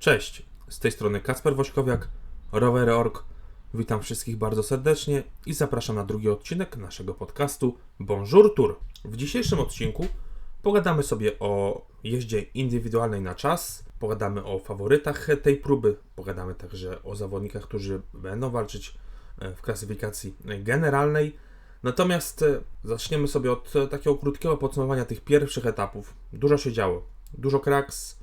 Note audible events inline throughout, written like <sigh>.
Cześć, z tej strony Kacper Wośkowiak, Rowery.org. Witam wszystkich bardzo serdecznie i zapraszam na drugi odcinek naszego podcastu Bonjour Tour. W dzisiejszym odcinku pogadamy sobie o jeździe indywidualnej na czas, pogadamy o faworytach tej próby, pogadamy także o zawodnikach, którzy będą walczyć e, w klasyfikacji generalnej. Natomiast e, zaczniemy sobie od takiego krótkiego podsumowania tych pierwszych etapów. Dużo się działo, dużo kraks,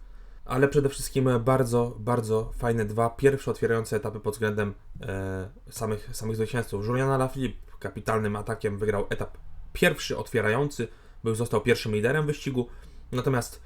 ale przede wszystkim bardzo, bardzo fajne dwa pierwsze otwierające etapy pod względem e, samych, samych zwycięzców. Julian Alaphilippe kapitalnym atakiem wygrał etap pierwszy otwierający, był został pierwszym liderem wyścigu, natomiast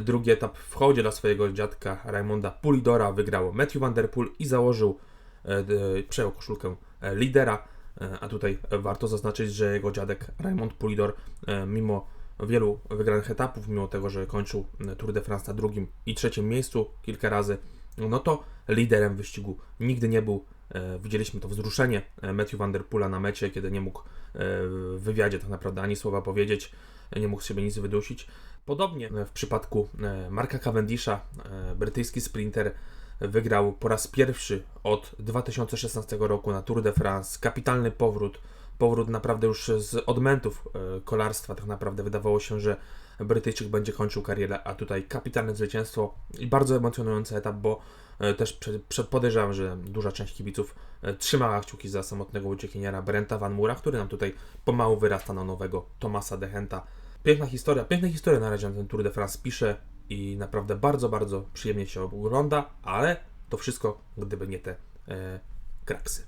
drugi etap w hołdzie dla swojego dziadka Raimonda Pulidora wygrał Matthew Van Der Poel i założył, e, d- przejął koszulkę e, lidera, e, a tutaj warto zaznaczyć, że jego dziadek Raymond Pulidor e, mimo wielu wygranych etapów, mimo tego, że kończył Tour de France na drugim i trzecim miejscu kilka razy, no to liderem wyścigu nigdy nie był. E, Widzieliśmy to wzruszenie e, Matthew Van Der Poola na mecie, kiedy nie mógł e, w wywiadzie tak naprawdę ani słowa powiedzieć, e, nie mógł z siebie nic wydusić. Podobnie e, w przypadku e, Marka Cavendisha, e, brytyjski sprinter, wygrał po raz pierwszy od 2016 roku na Tour de France. Kapitalny powrót, powrót naprawdę już z odmentów e, kolarstwa. Tak naprawdę wydawało się, że Brytyjczyk będzie kończył karierę, a tutaj kapitalne zwycięstwo i bardzo emocjonujący etap, bo e, też podejrzewam, że duża część kibiców e, trzymała kciuki za samotnego uciekiniera Brenta Van Mura, który nam tutaj pomału wyrasta na nowego Tomasa Dehenta. Piękna historia, piękna historia na razie na ten Tour de France pisze i naprawdę bardzo, bardzo przyjemnie się ogląda, ale to wszystko, gdyby nie te e, kraksy.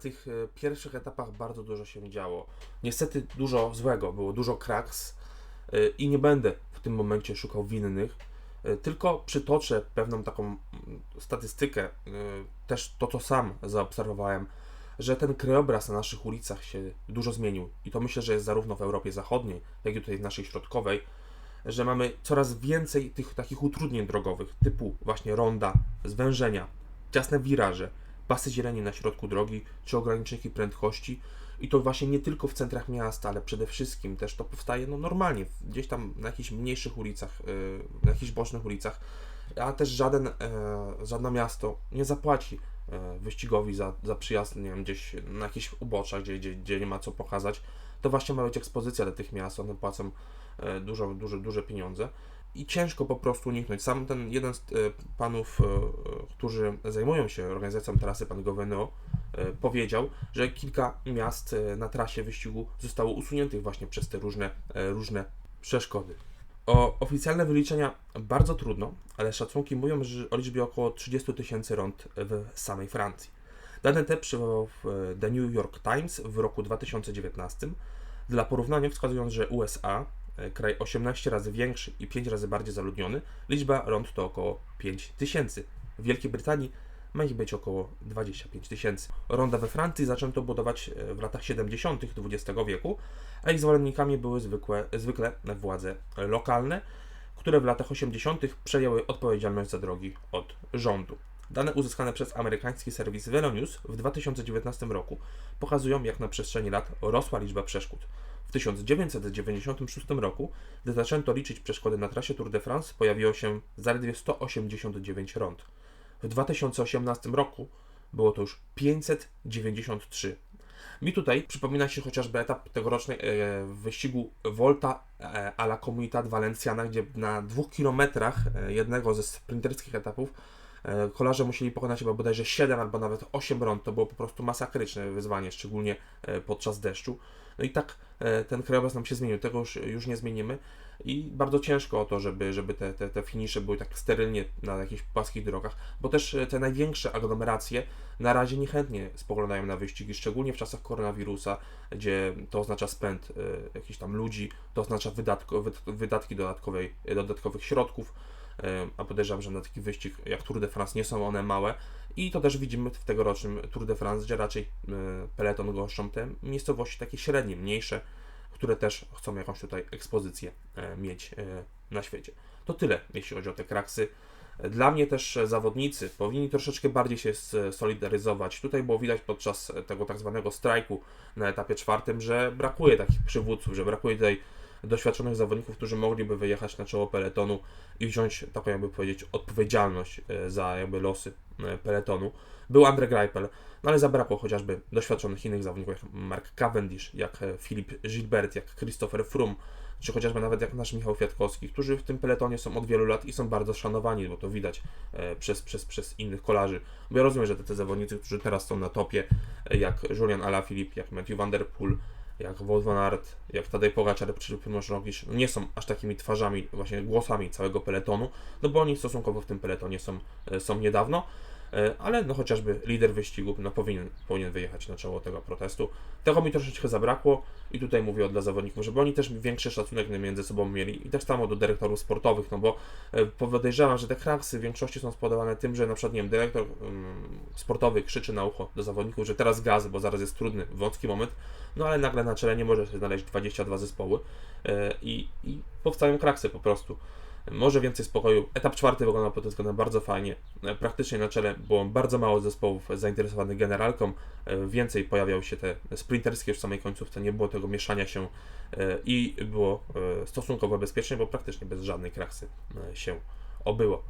Tych e, pierwszych etapach bardzo dużo się działo. Niestety dużo złego, było dużo kraks e, i nie będę w tym momencie szukał winnych, e, tylko przytoczę pewną taką mm, statystykę, też to, co sam zaobserwowałem, że ten krajobraz na naszych ulicach się dużo zmienił. I to myślę, że jest zarówno w Europie Zachodniej, jak i tutaj w naszej środkowej, że mamy coraz więcej tych takich utrudnień drogowych, typu właśnie ronda, zwężenia, ciasne wiraże, pasy zieleni na środku drogi, czy ograniczniki prędkości. I to właśnie nie tylko w centrach miasta, ale przede wszystkim też to powstaje no, normalnie, gdzieś tam na jakichś mniejszych ulicach, yy, na jakichś bocznych ulicach, a też żaden, e, żadne miasto nie zapłaci e, wyścigowi za, za przyjazd, nie wiem, gdzieś na jakichś uboczach, gdzie, gdzie, gdzie nie ma co pokazać. To właśnie ma być ekspozycja dla tych miast, one płacą e, dużo, duże, duże pieniądze i ciężko po prostu uniknąć. Sam ten jeden z e, panów, e, e, którzy zajmują się organizacją trasy, pan e, powiedział, że kilka miast na trasie wyścigu zostało usuniętych właśnie przez te różne, różne przeszkody. O oficjalne wyliczenia bardzo trudno, ale szacunki mówią że o liczbie około 30 tysięcy rond w samej Francji. Dane te przywołał The New York Times w roku 2019. Dla porównania wskazując, że USA, kraj 18 razy większy i 5 razy bardziej zaludniony, liczba rond to około 5 tysięcy. W Wielkiej Brytanii ma ich być około 25 tysięcy. Ronda we Francji zaczęto budować e, w latach 70. XX wieku, a ich zwolennikami były zwykłe, zwykle władze lokalne, które w latach 80. przejęły odpowiedzialność za drogi od rządu. Dane uzyskane przez amerykański serwis Velonews w 2019 roku pokazują, jak na przestrzeni lat rosła liczba przeszkód. W 1996 roku, gdy zaczęto liczyć przeszkody na trasie Tour de France, pojawiło się zaledwie 189 rond. W 2018 roku było to już 593. Mi tutaj przypomina się chociażby etap tegorocznej e, wyścigu Volta e, a la Comunitat Valenciana, gdzie na dwóch kilometrach e, jednego ze sprinterskich etapów kolarze musieli pokonać chyba bodajże 7 albo nawet 8 rond. To było po prostu masakryczne wyzwanie, szczególnie e, podczas deszczu. No i tak e, ten krajobraz nam się zmienił, tego już, już nie zmienimy i bardzo ciężko o to, żeby, żeby te, te, te finisze były tak sterylnie na jakichś płaskich drogach, bo też e, te największe aglomeracje na razie niechętnie spoglądają na wyścigi, szczególnie w czasach koronawirusa, gdzie to oznacza spęd e, jakichś tam ludzi, to oznacza wydatko, wyd- wydatki dodatkowej, e, dodatkowych środków, e, a podejrzewam, że na taki wyścig jak Tour de France nie są one małe i to też widzimy w tegorocznym Tour de France, gdzie raczej e, peleton goszczą te miejscowości takie średnie, mniejsze, które też chcą jakąś tutaj ekspozycję e, mieć e, na świecie. To tyle, jeśli chodzi o te kraksy. Dla mnie też zawodnicy powinni troszeczkę bardziej się solidaryzować. Tutaj było widać podczas tego tak zwanego strajku na etapie czwartym, że brakuje takich przywódców, że brakuje tutaj doświadczonych zawodników, którzy mogliby wyjechać na czoło peletonu i wziąć taką, jakby powiedzieć, odpowiedzialność e, za jakby losy e, peletonu. Był Andre Greipel, no ale zabrakło chociażby doświadczonych innych zawodników, jak Mark Cavendish, jak e, Filip Gilbert, jak Christopher Froome, czy chociażby nawet jak nasz Michał Kwiatkowski, którzy w tym peletonie są od wielu lat i są bardzo szanowani, bo to widać przez, przez, przez innych kolarzy. Bo ja rozumiem, że te, te zawodnicy, którzy teraz są na topie, jak Julian Alaphilippe, jak Matthew Van Der Poel, jak Wout van Aert, jak Tadej Pogacar czy Primoz Roglic, no nie są aż takimi twarzami, właśnie głosami całego peletonu, no bo oni stosunkowo w tym peletonie są, e, są niedawno, e, ale no chociażby lider wyścigu no powinien, powinien wyjechać na czoło tego protestu. Tego mi troszeczkę zabrakło i tutaj mówię dla zawodników, żeby oni też większy szacunek między sobą mieli i tak samo do dyrektorów sportowych, no bo e, podejrzewam, że te kraksy w większości są spowodowane tym, że na przykład, nie wiem, dyrektor um, sportowy krzyczy na ucho do zawodników, że teraz gaz, bo zaraz jest trudny, wąski moment, no ale nagle na czele nie może się znaleźć 22 zespoły e, i, i powstają kraksy po prostu. Może więcej spokoju. Etap czwarty wyglądał pod tym względem bardzo fajnie. E, praktycznie na czele było bardzo mało zespołów zainteresowanych generalką. E, więcej pojawiały się te sprinterskie już w samej końcówce. Nie było tego mieszania się i było stosunkowo bezpiecznie, bo praktycznie bez żadnej kraksy się obyło.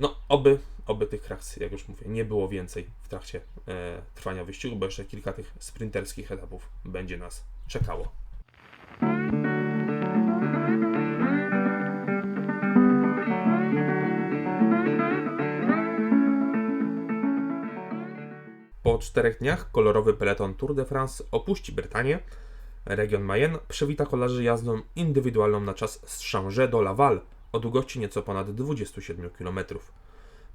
No, oby, oby tych kraks, jak już mówię, nie było więcej w trakcie e, trwania wyścigu, bo jeszcze kilka tych sprinterskich etapów będzie nas czekało. Po czterech dniach kolorowy peleton Tour de France opuści Brytanię. Region Mayenne przywita kolarzy jazdą indywidualną na czas z Changé do Laval o długości nieco ponad 27 km.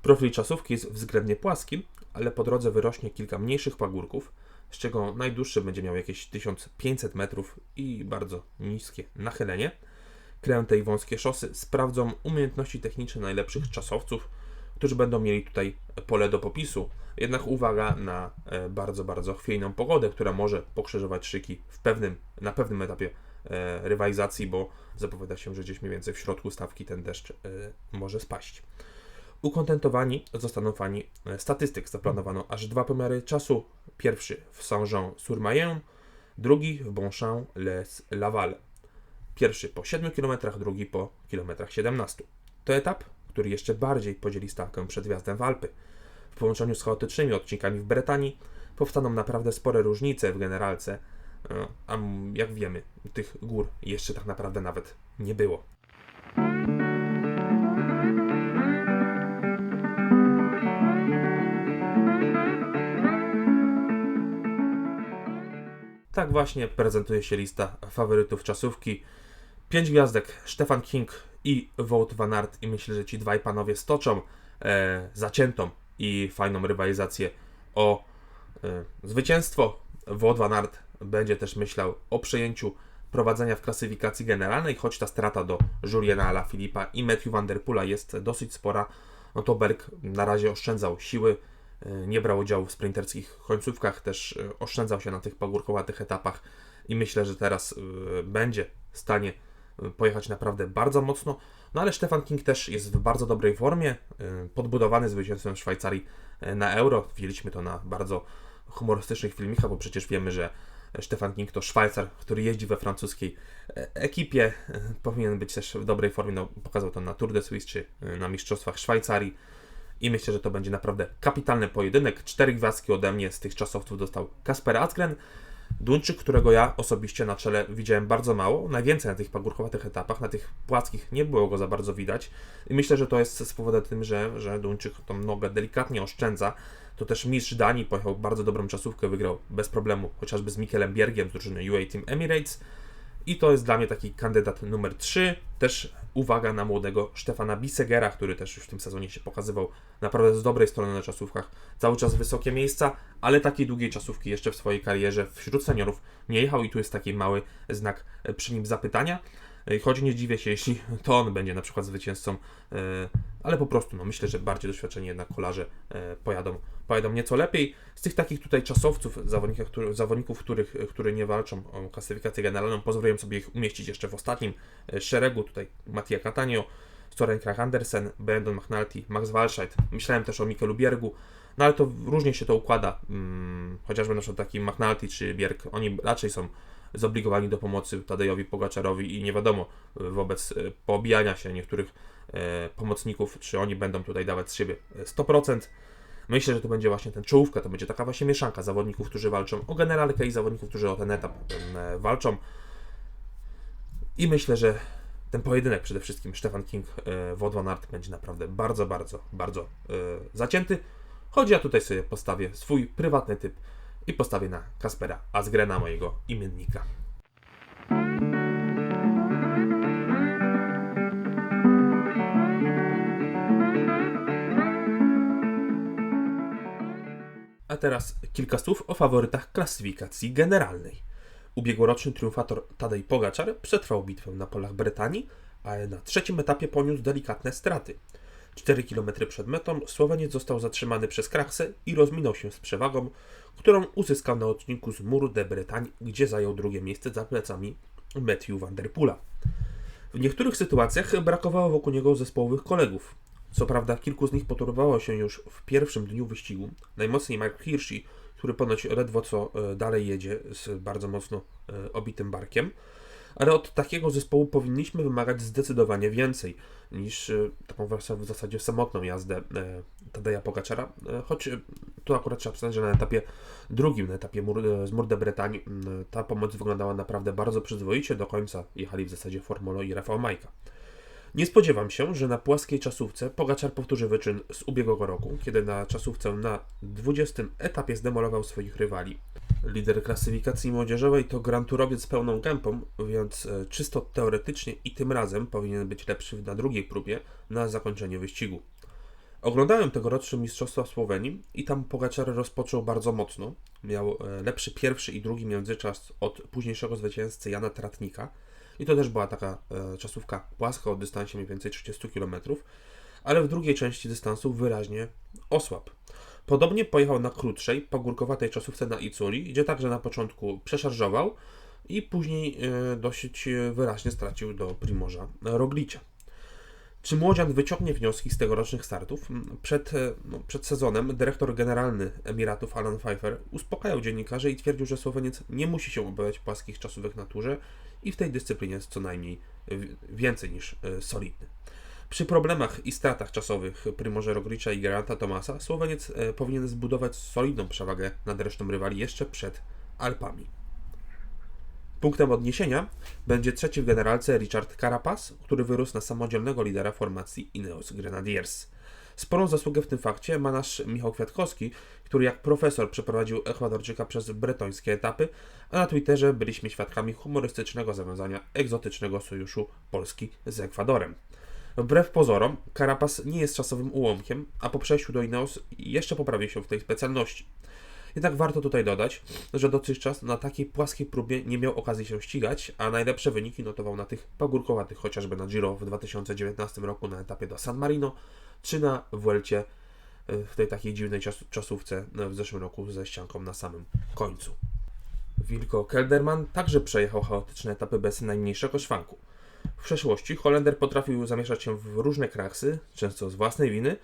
Profil czasówki jest względnie płaski, ale po drodze wyrośnie kilka mniejszych pagórków, z czego najdłuższy będzie miał jakieś 1500 metrów i bardzo niskie nachylenie. Kręte i wąskie szosy sprawdzą umiejętności techniczne najlepszych czasowców, którzy będą mieli tutaj pole do popisu. Jednak uwaga na e, bardzo, bardzo chwiejną pogodę, która może pokrzyżować szyki w pewnym, na pewnym etapie rywalizacji, bo zapowiada się, że gdzieś mniej więcej w środku stawki ten deszcz e, może spaść. Ukontentowani zostaną fani e, statystyk. Zaplanowano aż dwa pomiary czasu. Pierwszy w Saint-Jean-sur-Mayenne, drugi w Bonchamp-les-Laval. Pierwszy po 7 km, drugi po kilometrach 17. To etap, który jeszcze bardziej podzieli stawkę przed wjazdem w Alpy. W połączeniu z chaotycznymi odcinkami w Bretanii powstaną naprawdę spore różnice w generalce, e, a jak wiemy, tych gór jeszcze tak naprawdę nawet nie było. Tak właśnie prezentuje się lista faworytów czasówki. Pięć gwiazdek, Stefan King i Wout van Aert i myślę, że ci dwaj panowie stoczą e, zaciętą i fajną rywalizację o e, zwycięstwo. Wout van Aert będzie też myślał o przejęciu prowadzenia w klasyfikacji generalnej, choć ta strata do Juliana Alaphilippa i Matthew van der Poola jest dosyć spora, no to Berg na razie oszczędzał siły, E, nie brał udziału w sprinterskich końcówkach, też e, oszczędzał się na tych pagórkowatych etapach i myślę, że teraz e, będzie w stanie pojechać naprawdę bardzo mocno. No ale Stefan King też jest w bardzo dobrej formie, podbudowany zwycięstwem Szwajcarii na Euro. Widzieliśmy to na bardzo humorystycznych filmikach, bo przecież wiemy, że Stefan King to Szwajcar, który jeździ we francuskiej ekipie. Powinien być też w dobrej formie. No, pokazał to na Tour de Suisse czy na Mistrzostwach Szwajcarii i myślę, że to będzie naprawdę kapitalny pojedynek. Cztery gwiazdki ode mnie z tych czasowców dostał Kasper Asgren. Duńczyk, którego ja osobiście na czele widziałem bardzo mało, najwięcej na tych pagórkowatych etapach, na tych płaskich nie było go za bardzo widać i myślę, że to jest spowodowane tym, że, że Duńczyk tą nogę delikatnie oszczędza. To też mistrz Danii pojechał bardzo dobrą czasówkę, wygrał bez problemu, chociażby z Mikelem Biergiem z drużyny UA Team Emirates i to jest dla mnie taki kandydat numer 3. Też uwaga na młodego Stefana Bisegera, który też już w tym sezonie się pokazywał naprawdę z dobrej strony na czasówkach. Cały czas wysokie miejsca, ale takiej długiej czasówki jeszcze w swojej karierze wśród seniorów nie jechał i tu jest taki mały znak przy nim zapytania. Choć nie dziwię się, <laughs> jeśli to on będzie na przykład zwycięzcą, e, ale po prostu no, myślę, że bardziej doświadczeni jednak kolarze e, pojadą, pojadą nieco lepiej. Z tych takich tutaj czasowców, zawodników, zawodników których, którzy nie walczą o klasyfikację generalną, pozwoliłem sobie ich umieścić jeszcze w ostatnim e, szeregu. Tutaj Mattia Catania, Soren Krach Andersen, Brandon McNulty, Max Walscheid. Myślałem też o Mikelu Biergu, no ale to różnie się to układa. Hmm, chociażby na przykład taki McNulty czy Bierg, oni raczej są zobligowani do pomocy Tadejowi Pogaczarowi i nie wiadomo wobec e, poobijania się niektórych e, pomocników, czy oni będą tutaj dawać z siebie 100%. Myślę, że to będzie właśnie ten czołówka, to będzie taka właśnie mieszanka zawodników, którzy walczą o generalkę i zawodników, którzy o ten etap e, walczą. I myślę, że ten pojedynek przede wszystkim Stefan King, e, Wodwan Art będzie naprawdę bardzo, bardzo, bardzo e, zacięty. Choć ja tutaj sobie postawię swój prywatny typ i postawię na Kaspera Asgrena, mojego imiennika. A teraz kilka słów o faworytach klasyfikacji generalnej. Ubiegłoroczny triumfator Tadej Pogaczar przetrwał bitwę na polach Brytanii, ale na trzecim etapie poniósł delikatne straty. 4 km przed metą Słoweniec został zatrzymany przez Kraksę i rozminął się z przewagą, którą uzyskał na odcinku z Muru de Bretagne, gdzie zajął drugie miejsce za plecami Matthew van der. W niektórych sytuacjach brakowało wokół niego zespołowych kolegów. Co prawda kilku z nich poturbowało się już w pierwszym dniu wyścigu. Najmocniej Mark Hirschi, który ponoć ledwo co e, dalej jedzie z bardzo mocno e, obitym barkiem. Ale od takiego zespołu powinniśmy wymagać zdecydowanie więcej niż e, taką w zasadzie samotną jazdę Tadeja Pogaczara, choć tu akurat trzeba przyznać, że na etapie drugim, na etapie z Murde Bretanii, ta pomoc wyglądała naprawdę bardzo przyzwoicie, do końca jechali w zasadzie Formulo i Rafał Majka. Nie spodziewam się, że na płaskiej czasówce Pogaczar powtórzy wyczyn z ubiegłego roku, kiedy na czasówce na 20 etapie zdemolował swoich rywali. Lider klasyfikacji młodzieżowej to granturowiec z pełną gępą, więc e, czysto teoretycznie i tym razem powinien być lepszy na drugiej próbie na zakończenie wyścigu. Oglądałem tegoroczne Mistrzostwa Słowenii i tam Pogaczar rozpoczął bardzo mocno. Miał e, lepszy pierwszy i drugi międzyczas od późniejszego zwycięzcy Jana Tratnika – i to też była taka e, czasówka płaska o dystansie mniej więcej 30 km, ale w drugiej części dystansu wyraźnie osłab. Podobnie pojechał na krótszej, pagórkowatej czasówce na Iculi, gdzie także na początku przeszarżował i później e, dosyć wyraźnie stracił do Primorza Roglicia. Czy Młodzian wyciągnie wnioski z tegorocznych startów? Przed, e, no, przed sezonem dyrektor generalny Emiratów Alan Pfeiffer uspokajał dziennikarzy i twierdził, że Słoweniec nie musi się obawiać płaskich czasówek na turze i w tej dyscyplinie jest co najmniej więcej niż e, solidny. Przy problemach i stratach czasowych Primoże Roglicza i Geranta Tomasa Słoweniec e, powinien zbudować solidną przewagę nad resztą rywali jeszcze przed Alpami. Punktem odniesienia będzie trzeci w generalce Richard Carapaz, który wyrósł na samodzielnego lidera formacji Ineos Grenadiers. Sporą zasługę w tym fakcie ma nasz Michał Kwiatkowski, który jak profesor przeprowadził Ekwadorczyka przez bretońskie etapy, a na Twitterze byliśmy świadkami humorystycznego zawiązania egzotycznego sojuszu Polski z Ekwadorem. Wbrew pozorom, Carapaz nie jest czasowym ułomkiem, a po przejściu do Ineos jeszcze poprawi się w tej specjalności. Jednak warto tutaj dodać, że dotychczas na takiej płaskiej próbie nie miał okazji się ścigać, a najlepsze wyniki notował na tych pagórkowatych, chociażby na Giro w 2019 roku na etapie do San Marino, czy na Vuelcie e, w tej takiej dziwnej czas czasówce e, w zeszłym roku ze ścianką na samym końcu. Wilko Kelderman także przejechał chaotyczne etapy bez najmniejszego szwanku. W przeszłości Holender potrafił zamieszać się w różne kraksy, często z własnej winy,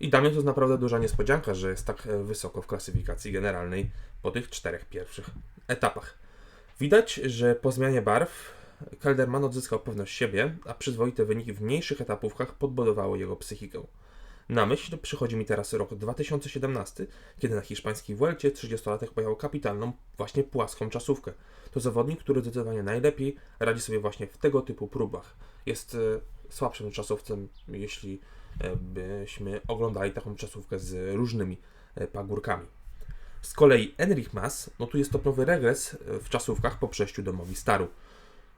i dla mnie to jest naprawdę duża niespodzianka, że jest tak e, wysoko w klasyfikacji generalnej po tych czterech pierwszych etapach. Widać, że po zmianie barw Kelderman odzyskał pewność siebie, a przyzwoite wyniki w mniejszych etapówkach podbudowały jego psychikę. Na myśl przychodzi mi teraz rok 2017, kiedy na hiszpańskiej Vuelcie 30-latek pojechał kapitalną, właśnie płaską czasówkę. To zawodnik, który zdecydowanie najlepiej radzi sobie właśnie w tego typu próbach. Jest e, słabszym czasowcem, jeśli byśmy oglądali taką czasówkę z różnymi e, pagórkami. Z kolei Enrich Mas notuje stopniowy regres w czasówkach po przejściu do Movistaru,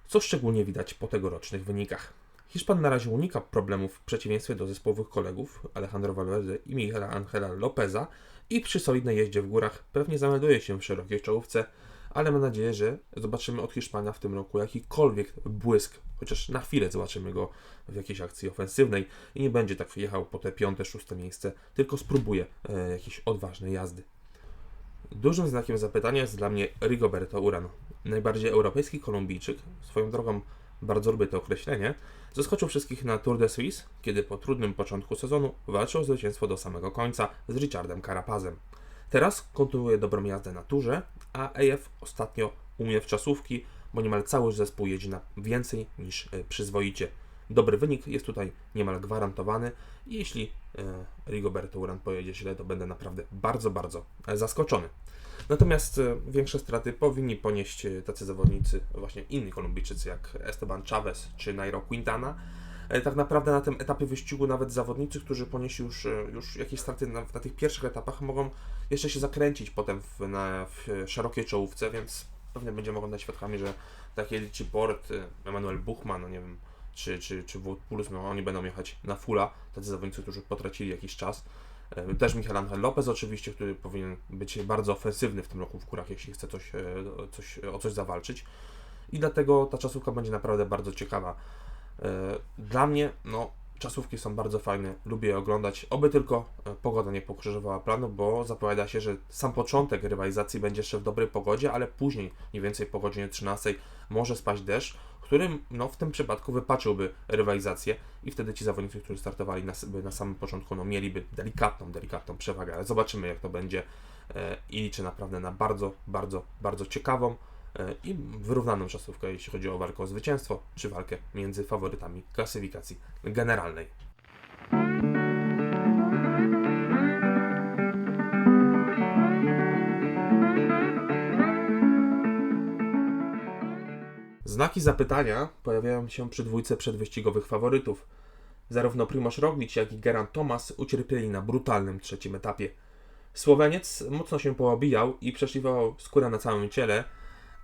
co szczególnie widać po tegorocznych wynikach. Hiszpan na razie unika problemów w przeciwieństwie do zespołowych kolegów Alejandro Valverde i Miguela Angela Lopeza i przy solidnej jeździe w górach pewnie zamelduje się w szerokiej czołówce, ale mam nadzieję, że zobaczymy od Hiszpana w tym roku jakikolwiek błysk, chociaż na chwilę zobaczymy go w jakiejś akcji ofensywnej i nie będzie tak jechał po te piąte, szóste miejsce, tylko spróbuje e, jakiejś odważnej jazdy. Dużym znakiem zapytania jest dla mnie Rigoberto Urano. Najbardziej europejski Kolumbijczyk, swoją drogą bardzo lubię to określenie, zaskoczył wszystkich na Tour de Suisse, kiedy po trudnym początku sezonu walczył o zwycięstwo do samego końca z Richardem Carapazem. Teraz kontynuuje dobrą jazdę na turze, a AF ostatnio umie w czasówki, bo niemal cały zespół jedzie na więcej niż e, przyzwoicie. Dobry wynik jest tutaj niemal gwarantowany jeśli e, Rigoberto Uran pojedzie źle, to będę naprawdę bardzo, bardzo e, zaskoczony. Natomiast większe straty powinni ponieść tacy zawodnicy, właśnie inni Kolumbijczycy, jak Esteban Chavez czy Nairo Quintana. Tak naprawdę na tym etapie wyścigu nawet zawodnicy, którzy ponieśli już, już jakieś straty na, na tych pierwszych etapach, mogą jeszcze się zakręcić potem w, na, w szerokiej czołówce, więc pewnie będziemy oglądać świadkami, że takie Richie Port, e, Emanuel Buchmann, no nie wiem, czy, czy, czy Wout Puls, no oni będą jechać na fulla, tacy zawodnicy, którzy potracili jakiś czas. E, Też Michel Angel Lopez oczywiście, który powinien być bardzo ofensywny w tym roku w górach, jeśli chce coś, e, coś, o coś zawalczyć. I dlatego ta czasówka będzie naprawdę bardzo ciekawa. Dla mnie, no, czasówki są bardzo fajne, lubię je oglądać, oby tylko e, pogoda nie pokrzyżowała planu, bo zapowiada się, że sam początek rywalizacji będzie jeszcze w dobrej pogodzie, ale później, mniej więcej po godzinie 13 może spaść deszcz, którym no, w tym przypadku wypaczyłby rywalizację i wtedy ci zawodnicy, którzy startowali na, na samym początku, no, mieliby delikatną, delikatną przewagę, ale zobaczymy jak to będzie e, i liczę naprawdę na bardzo, bardzo, bardzo ciekawą i wyrównaną czasówkę, jeśli chodzi o walkę o zwycięstwo, czy walkę między faworytami klasyfikacji generalnej. Znaki zapytania pojawiają się przy dwójce przedwyścigowych faworytów. Zarówno Primoz Roglic, jak i Geraint Thomas ucierpieli na brutalnym trzecim etapie. Słoweniec mocno się poobijał i przeszliwał skórę na całym ciele,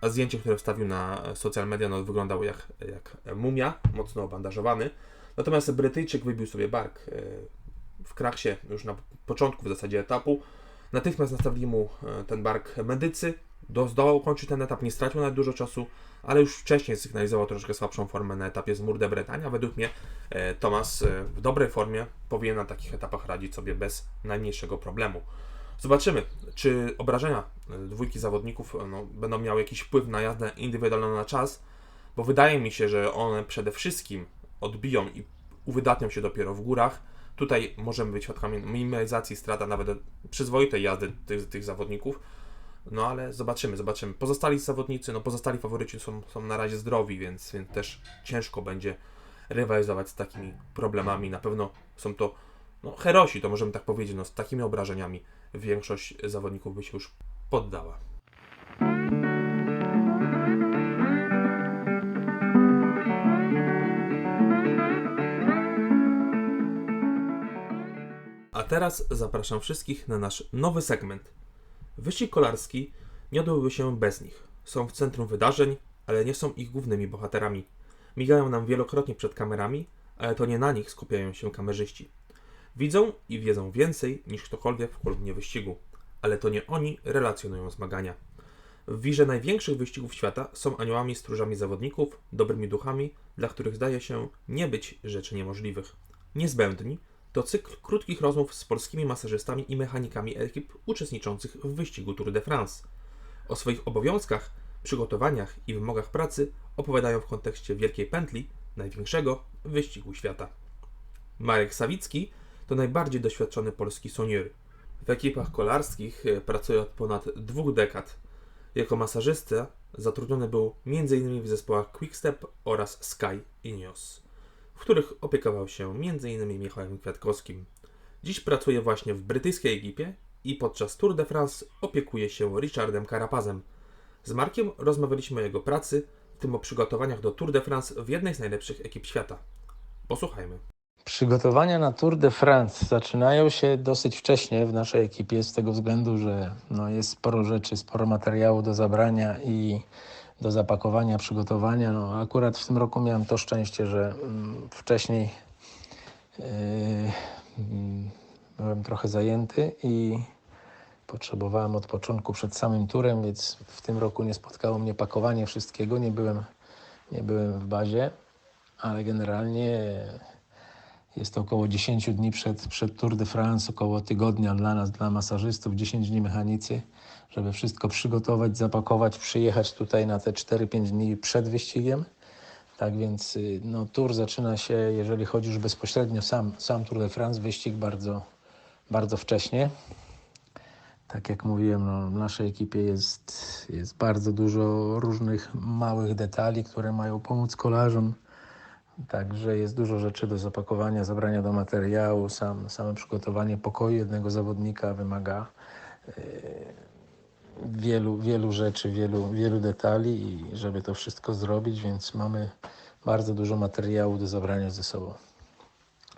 a zdjęcie, które wstawił na social media, no, wyglądało jak, jak mumia, mocno obandażowany. Natomiast Brytyjczyk wybił sobie bark e, w kraksie już na początku w zasadzie etapu. Natychmiast nastawili mu e, ten bark medycy. Do, zdołał ukończyć ten etap, nie stracił nawet dużo czasu, ale już wcześniej sygnalizował troszkę słabszą formę na etapie z Mur de Bretagne. Według mnie e, Thomas e, w dobrej formie powinien na takich etapach radzić sobie bez najmniejszego problemu. Zobaczymy, czy obrażenia e, dwójki zawodników e, no, będą miały jakiś wpływ na jazdę indywidualną na czas, bo wydaje mi się, że one przede wszystkim odbiją i uwydatnią się dopiero w górach. Tutaj możemy być świadkami minimalizacji strata nawet przyzwoitej jazdy tych, tych zawodników. No ale zobaczymy, zobaczymy. Pozostali zawodnicy, no pozostali faworyci są, są na razie zdrowi, więc, więc też ciężko będzie rywalizować z takimi problemami. Na pewno są to no, herosi, to możemy tak powiedzieć, no, z takimi obrażeniami większość zawodników by się już poddała. A teraz zapraszam wszystkich na nasz nowy segment. Wyścig kolarski nie odbyłby się bez nich. Są w centrum wydarzeń, ale nie są ich głównymi bohaterami. Migają nam wielokrotnie przed kamerami, ale to nie na nich skupiają się kamerzyści. Widzą i wiedzą więcej niż ktokolwiek w kolumnie wyścigu, ale to nie oni relacjonują zmagania. W wirze największych wyścigów świata są aniołami stróżami zawodników, dobrymi duchami, dla których zdaje się nie być rzeczy niemożliwych. Niezbędni to cykl krótkich rozmów z polskimi masażystami i mechanikami ekip uczestniczących w wyścigu Tour de France. O swoich obowiązkach, przygotowaniach i wymogach pracy opowiadają w kontekście Wielkiej Pętli, największego wyścigu świata. Marek Sawicki to najbardziej doświadczony polski sonior. W ekipach kolarskich e, pracuje od ponad dwóch dekad. Jako masażysta zatrudniony był m.in. w zespołach Quickstep oraz Sky Ineos, w których opiekował się m.in. Michałem Kwiatkowskim. Dziś pracuje właśnie w brytyjskiej ekipie i podczas Tour de France opiekuje się Richardem Carapazem. Z Markiem rozmawialiśmy o jego pracy, w tym o przygotowaniach do Tour de France w jednej z najlepszych ekip świata. Posłuchajmy. Przygotowania na Tour de France zaczynają się dosyć wcześnie w naszej ekipie, z tego względu, że no, jest sporo rzeczy, sporo materiału do zabrania i do zapakowania, przygotowania. No, akurat w tym roku miałem to szczęście, że mm, wcześniej yy, mm, byłem trochę zajęty i potrzebowałem odpoczynku przed samym turem, więc w tym roku nie spotkało mnie pakowanie wszystkiego, nie byłem, nie byłem w bazie, ale generalnie jest to około 10 dni przed, przed Tour de France, około tygodnia dla nas, dla masażystów, 10 dni mechanicy, żeby wszystko przygotować, zapakować, przyjechać tutaj na te 4-5 dni przed wyścigiem. Tak więc y, no, tour zaczyna się, jeżeli chodzi już bezpośrednio sam, sam Tour de France, wyścig bardzo, bardzo wcześnie. Tak jak mówiłem, no, w naszej ekipie jest, jest bardzo dużo różnych małych detali, które mają pomóc kolarzom. Także jest dużo rzeczy do zapakowania, zabrania do materiału. Sam, same przygotowanie pokoju jednego zawodnika wymaga e, wielu, wielu rzeczy, wielu, wielu detali i żeby to wszystko zrobić, więc mamy bardzo dużo materiału do zabrania ze sobą.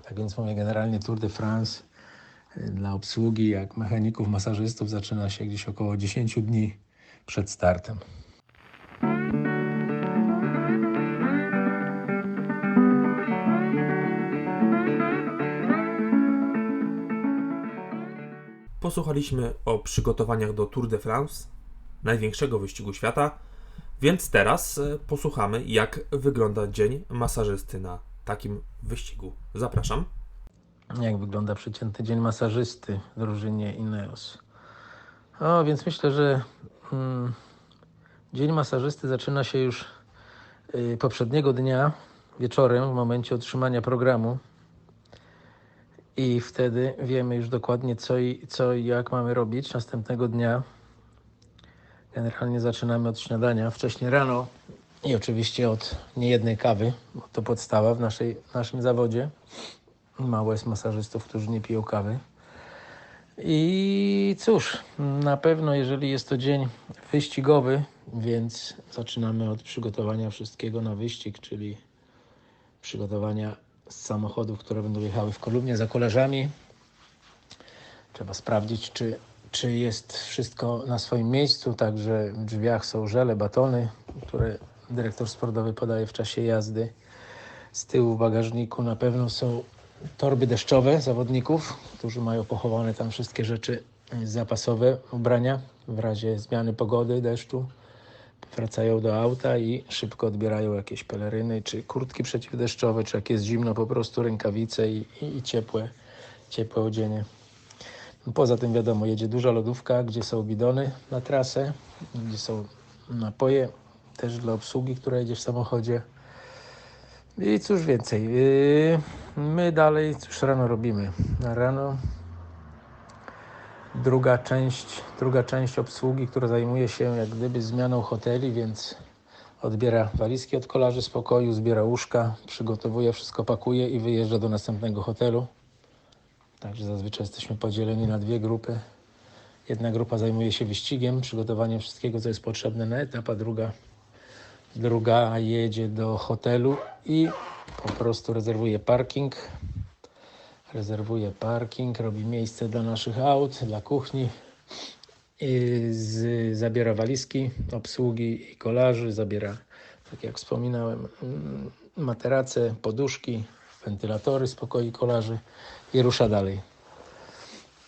Tak więc mówię, generalnie Tour de France y, dla obsługi, jak mechaników, masażystów zaczyna się gdzieś około 10 dni przed startem. Posłuchaliśmy o przygotowaniach do Tour de France, największego wyścigu świata, więc teraz e, posłuchamy, jak wygląda dzień masażysty na takim wyścigu. Zapraszam. Jak wygląda przeciętny dzień masażysty w drużynie Ineos? O, więc myślę, że mm, dzień masażysty zaczyna się już y, poprzedniego dnia wieczorem, w momencie otrzymania programu. I wtedy wiemy już dokładnie, co i, co i jak mamy robić następnego dnia. Generalnie zaczynamy od śniadania wcześniej rano i oczywiście od niejednej kawy, bo to podstawa w naszej, naszym zawodzie. Mało jest masażystów, którzy nie piją kawy. I cóż, na pewno jeżeli jest to dzień wyścigowy, więc zaczynamy od przygotowania wszystkiego na wyścig, czyli przygotowania samochodów, które będą jechały w kolumnie za kolarzami. Trzeba sprawdzić, czy, czy jest wszystko na swoim miejscu, także w drzwiach są żele, batony, które dyrektor sportowy podaje w czasie jazdy. Z tyłu w bagażniku na pewno są torby deszczowe zawodników, którzy mają pochowane tam wszystkie rzeczy zapasowe, ubrania w razie zmiany pogody, deszczu. Wracają do auta i szybko odbierają jakieś peleryny, czy kurtki przeciwdeszczowe, czy jak jest zimno, po prostu rękawice i, i, i ciepłe, ciepłe odzienie. Poza tym wiadomo, jedzie duża lodówka, gdzie są bidony na trasę, gdzie są napoje też dla obsługi, która jedzie w samochodzie. I cóż więcej, yy, my dalej cóż rano robimy. Rano druga część, druga część obsługi, która zajmuje się jak gdyby zmianą hoteli, więc odbiera walizki od kolarzy z pokoju, zbiera łóżka, przygotowuje, wszystko pakuje i wyjeżdża do następnego hotelu. Także zazwyczaj jesteśmy podzieleni na dwie grupy. Jedna grupa zajmuje się wyścigiem, przygotowaniem wszystkiego, co jest potrzebne na etap, a druga, druga jedzie do hotelu i po prostu rezerwuje parking. Rezerwuje parking, robi miejsce dla naszych aut, dla kuchni. Z, zabiera walizki obsługi i kolarzy, zabiera, tak jak wspominałem, mm, materace, poduszki, wentylatory z pokoi kolarzy i rusza dalej.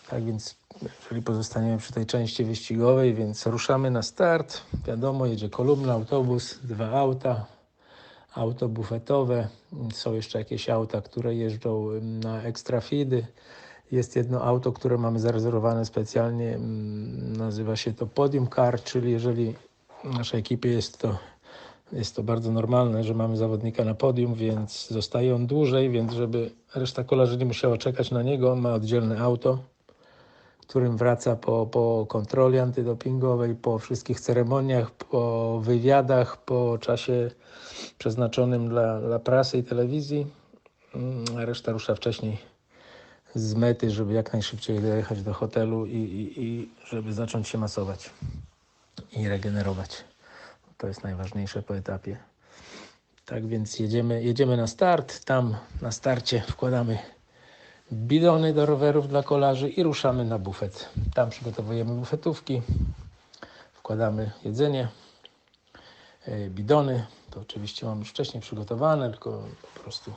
Tak więc, jeżeli pozostaniemy przy tej części wyścigowej, więc ruszamy na start. Wiadomo, jedzie kolumna, autobus, dwa auta, auto bufetowe. Są jeszcze jakieś auta, które jeżdżą ym, na ekstra feedy. Jest jedno auto, które mamy zarezerwowane specjalnie, ym, nazywa się to Podium Car, czyli jeżeli w naszej ekipie jest to, jest to bardzo normalne, że mamy zawodnika na podium, więc zostaje on dłużej, więc żeby reszta kolarzy nie musiała czekać na niego, on ma oddzielne auto, którym wraca po, po kontroli antydopingowej, po wszystkich ceremoniach, po wywiadach, po czasie przeznaczonym dla, dla prasy i telewizji, Mm, reszta rusza wcześniej z mety, żeby jak najszybciej dojechać do hotelu i, i, i żeby zacząć się masować i regenerować. To jest najważniejsze po etapie. Tak więc jedziemy, jedziemy na start. Tam na starcie wkładamy bidony do rowerów dla kolarzy i ruszamy na bufet. Tam przygotowujemy bufetówki, wkładamy jedzenie, e, bidony. To oczywiście mamy już wcześniej przygotowane, tylko po prostu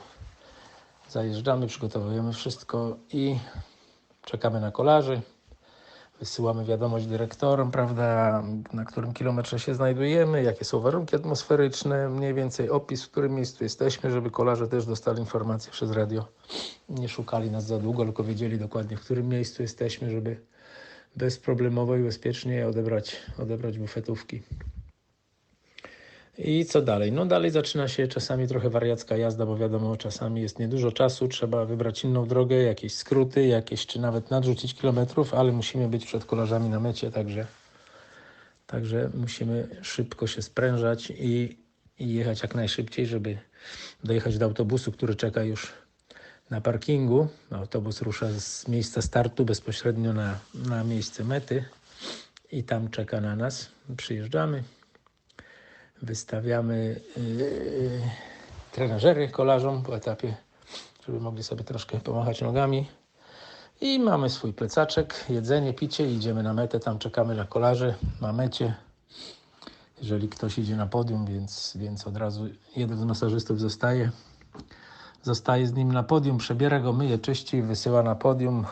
zajeżdżamy, przygotowujemy wszystko i czekamy na kolarzy. Wysyłamy wiadomość dyrektorom, prawda, na którym kilometrze się znajdujemy, jakie są warunki atmosferyczne, mniej więcej opis, w którym miejscu jesteśmy, żeby kolarze też dostali informacje przez radio. Nie szukali nas za długo, tylko wiedzieli dokładnie, w którym miejscu jesteśmy, żeby bezproblemowo i bezpiecznie odebrać, odebrać bufetówki. I co dalej? No dalej zaczyna się czasami trochę wariacka jazda, bo wiadomo, czasami jest niedużo czasu, trzeba wybrać inną drogę, jakieś skróty, jakieś czy nawet nadrzucić kilometrów, ale musimy być przed kolarzami na mecie, także, także musimy szybko się sprężać i, i jechać jak najszybciej, żeby dojechać do autobusu, który czeka już na parkingu. Autobus rusza z miejsca startu bezpośrednio na, na miejsce mety i tam czeka na nas. Przyjeżdżamy, wystawiamy yy, trenażery kolarzom po etapie, żeby mogli sobie troszkę pomachać nogami. I mamy swój plecaczek, jedzenie, picie idziemy na metę. Tam czekamy na kolarzy na mecie. Jeżeli ktoś idzie na podium, więc, więc od razu jeden z masażystów zostaje. Zostaje z nim na podium, przebiera go, myje, czyści, wysyła na podium,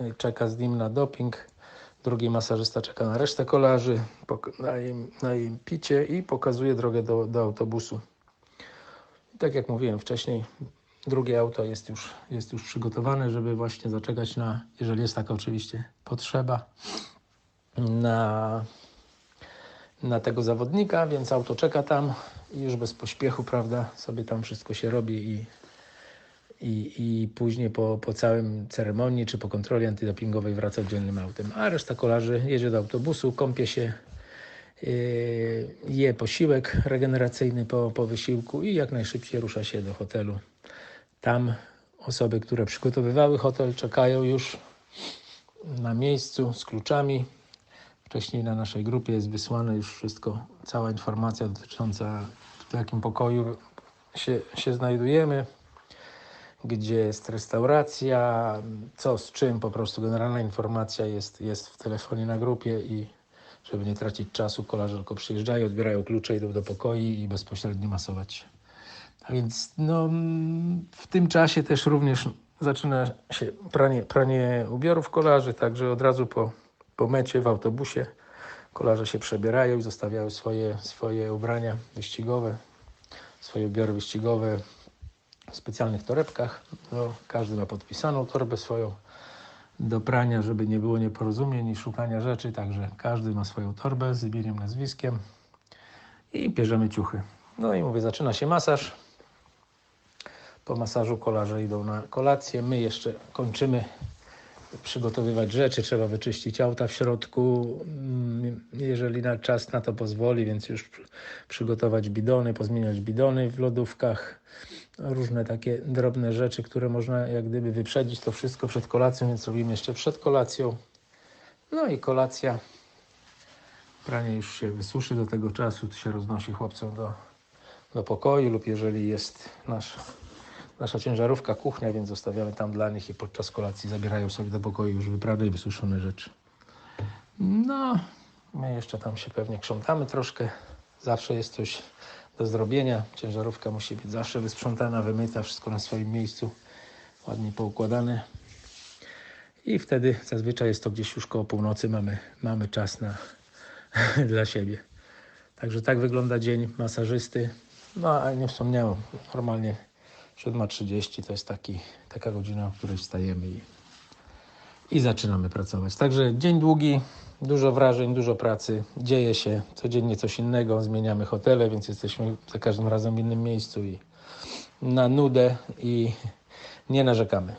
y, czeka z nim na doping. Drugi masażysta czeka na resztę kolarzy, na im, im picie i pokazuje drogę do, do autobusu. I tak jak mówiłem wcześniej, drugie auto jest już, jest już przygotowane, żeby właśnie zaczekać na, jeżeli jest taka oczywiście potrzeba, na, na tego zawodnika, więc auto czeka tam i już bez pośpiechu, prawda, sobie tam wszystko się robi i, i, i później po, po całym ceremonii czy po kontroli antydopingowej wraca oddzielnym autem. A reszta kolarzy jedzie do autobusu, kąpie się, yy, je posiłek regeneracyjny po, po wysiłku i jak najszybciej rusza się do hotelu. Tam osoby, które przygotowywały hotel, czekają już na miejscu z kluczami. Wcześniej na naszej grupie jest wysłane już wszystko, cała informacja dotycząca w jakim pokoju się, się znajdujemy, gdzie jest restauracja, co z czym, po prostu generalna informacja jest, jest w telefonie na grupie i żeby nie tracić czasu, kolarze tylko przyjeżdżają, odbierają klucze, idą do pokoi i bezpośrednio masować. A więc no, w tym czasie też również zaczyna się pranie, pranie ubiorów kolarzy, także od razu po, po mecie w autobusie kolarze się przebierają i zostawiają swoje, swoje ubrania wyścigowe, swoje ubiory wyścigowe w specjalnych torebkach. No, każdy ma podpisaną torbę swoją do prania, żeby nie było nieporozumień i szukania rzeczy, także każdy ma swoją torbę z imieniem, nazwiskiem i bierzemy ciuchy. No i mówię, zaczyna się masaż. Po masażu kolarze idą na kolację. My jeszcze kończymy przygotowywać rzeczy. Trzeba wyczyścić auta w środku, mm, jeżeli na czas na to pozwoli, więc już przy- przygotować bidony, pozmieniać bidony w lodówkach. Różne takie drobne rzeczy, które można jak gdyby wyprzedzić to wszystko przed kolacją, więc robimy jeszcze przed kolacją. No i kolacja. Pranie już się wysuszy do tego czasu, to się roznosi chłopcom do, do pokoju lub jeżeli jest nasz, nasza ciężarówka, kuchnia, więc zostawiamy tam dla nich i podczas kolacji zabierają sobie do pokoju już wyprane i wysuszone rzeczy. No, my jeszcze tam się pewnie krzątamy troszkę. Zawsze jest coś do zrobienia. Ciężarówka musi być zawsze wysprzątana, wymyta, wszystko na swoim miejscu, ładnie poukładane. I wtedy zazwyczaj jest to gdzieś już koło północy, mamy, mamy czas na, <laughs> dla siebie. Także tak wygląda dzień masażysty. No, a nie wspomniałem, normalnie 7.30 to jest taki, taka godzina, o której wstajemy i, i zaczynamy pracować. Także dzień długi, dużo wrażeń, dużo pracy, dzieje się codziennie coś innego, zmieniamy hotele, więc jesteśmy za każdym razem w innym miejscu i na nudę i nie narzekamy.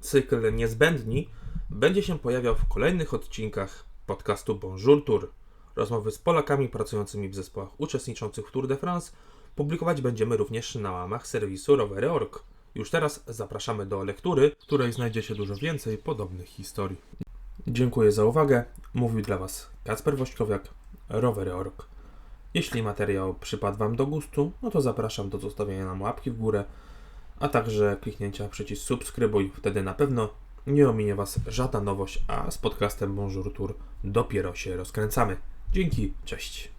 Cykl Niezbędni będzie się pojawiał w kolejnych odcinkach podcastu Bonjour Tour. Rozmowy z Polakami pracującymi w zespołach uczestniczących w Tour de France publikować będziemy również na łamach serwisu rowery.org. Już teraz zapraszamy do lektury, w której znajdzie się dużo więcej podobnych historii. Dziękuję za uwagę. Mówił dla Was Kacper Wośkowiak, rowery.org. Jeśli materiał przypadł Wam do gustu, no to zapraszam do zostawienia nam łapki w górę, a także kliknięcia przycisk subskrybuj. Wtedy na pewno nie ominie Was żadna nowość, a z podcastem Bonjour Tour dopiero się rozkręcamy. Dzięki, cześć.